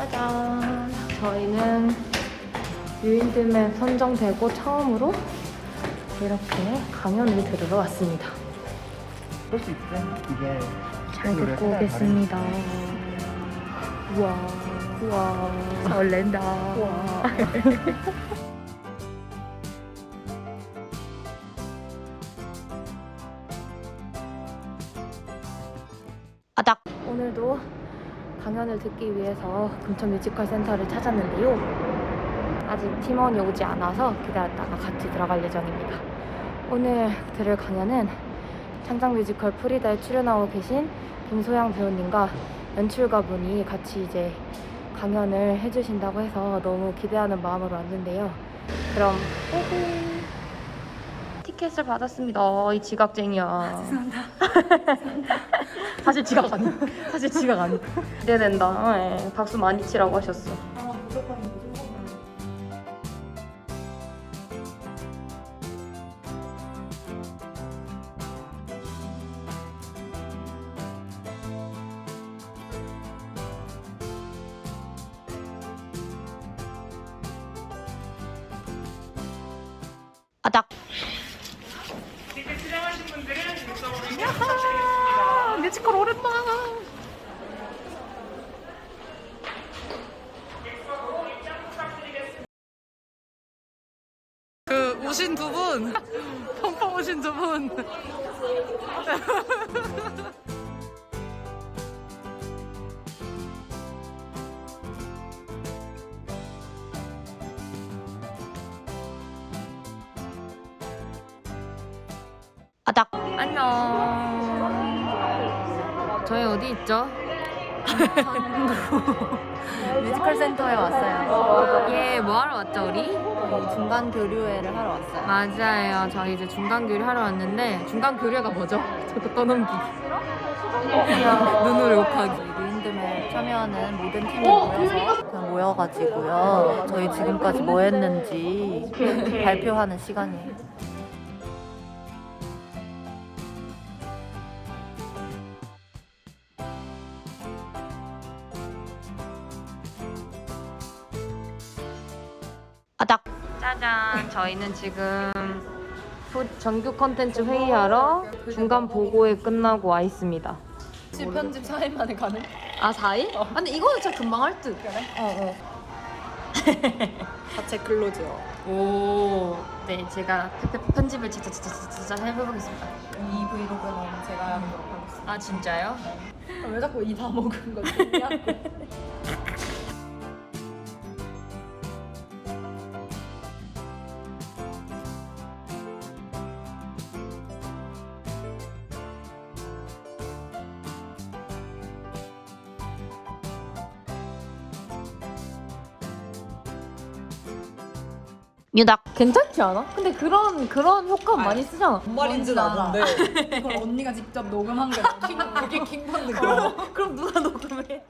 짜잔. 저희는 유인들맨 선정되고 처음으로 이렇게 강연을 들으러 왔습니다. 그럴 수 있지. 이게 잘 듣고 오겠습니다. 우와, 우와, 설렌다. 우와. 아닥. 오늘도 강연을 듣기 위해서 금천 뮤지컬 센터를 찾았는데요. 아직 팀원이 오지 않아서 기다렸다가 같이 들어갈 예정입니다. 오늘 들을 강연은 창작 뮤지컬 프리다에 출연하고 계신 김소양 배우님과 연출가분이 같이 이제 강연을 해주신다고 해서 너무 기대하는 마음으로 왔는데요. 그럼 호호. 티켓을 받았습니다. 어, 이 지각쟁이야. 죄송합니다. 사실 지각 아니. 사실 지각 아니. 기대된다. 네, 박수 많이 치라고 하셨어. 아닥. 야하! 뮤지컬 오랜만. 그 오신 두 분, 펑펑 오신 두 분. 아닥. 안녕. 저희 어디 있죠? 뮤지컬 센터에 왔어요. 예, 뭐 하러 왔죠, 우리? 중간 교류회를 하러 왔어요. 맞아요. 저희 이제 중간 교류 하러 왔는데 중간 교류가 뭐죠? 저거 떠넘기기. 눈으로 욕하기. 참여하는 모든 팀이 모여서 그냥 모여가지고요. 저희 지금까지 뭐 했는지 발표하는 시간이에요. 아닥. 짜잔. 저희는 지금 푸- 정규 컨텐츠 회의하러 중간 보고회 끝나고 와 있습니다. 편집 4일 만에 가는? 아, 4일? 아, 근데 이거는 진짜 금방 할 듯. 그래? 어, 자체. 어. 오. 네, 제가 편집을 진짜 진짜 진짜, 진짜 해보겠습니다. 이 브이로그는 제가 하도록 하겠습니다. 아, 진짜요? 왜 자꾸 이 다 먹은 거지? 유닥. 괜찮지 않아? 근데 그런 그런 효과 많이 쓰잖아. 뭔 말인지 아는데 이걸 언니가 직접 녹음한 게 킹, 그게 킹받는 거. 그럼 누가 녹음해?